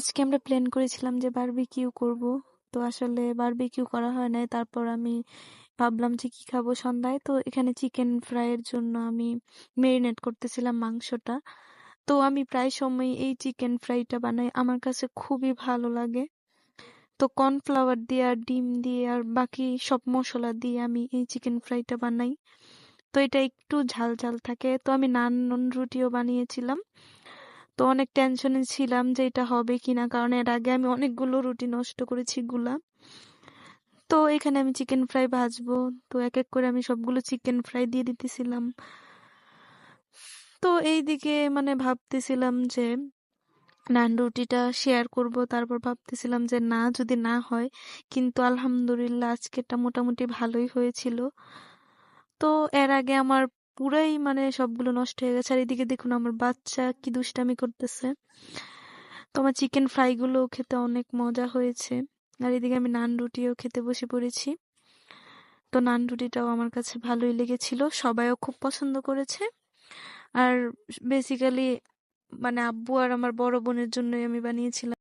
আজকে আমরা প্ল্যান করেছিলাম যে বারবিকিউ করব। তো আসলে বারবিকিউ করা হয় নাই। তারপর আমি ভাবলাম যে কি খাব সন্ধ্যায়। তো এখানে চিকেন ফ্রাইয়ের জন্য আমি মেরিনেট করতেছিলাম মাংসটা। তো আমি প্রায় সময় এই চিকেন ফ্রাইটা বানাই। আমার কাছে খুবই ভালো লাগে। তো কর্নফ্লাওয়ার দিয়ে আর ডিম দিয়ে আর বাকি সব মশলা দিয়ে আমি এই চিকেন ফ্রাইটা বানাই। তো এটা একটু ঝাল ঝাল থাকে। তো আমি নান রুটিও বানিয়েছিলাম। তো অনেক টেনশনে ছিলাম যে এটা হবে কিনা, কারণ এর আগে আমি অনেকগুলো রুটি নষ্ট করেছি গুলা। তো এখানে আমি চিকেন ফ্রাই ভাজবো, তো এক এক করে আমি সবগুলো চিকেন ফ্রাই দিয়ে দিতেছিলাম। তো এইদিকে মানে ভাবতেছিলাম যে নান রুটিটা শেয়ার করব, তারপর ভাবতেছিলাম যে না, যদি না হয়, কিন্তু আলহামদুলিল্লাহ আজকেরটা মোটামুটি ভালোই হয়েছিল। তো এর আগে আমার পুরাই মানে সবগুলো নষ্ট হয়ে গেছে। আর এদিকে দেখুন আমার বাচ্চা কি দুষ্টামি করতেছে। তো আমার চিকেন ফ্রাইগুলো খেতে অনেক মজা হয়েছে। আর এদিকে আমি নান রুটিও খেতে বসে পড়েছি। তো নান রুটিটাও আমার কাছে ভালোই লেগেছিল। সবাইও খুব পছন্দ করেছে। আর বেসিক্যালি মানে আব্বু আর আমার বড় বোনের জন্যই আমি বানিয়েছিলাম।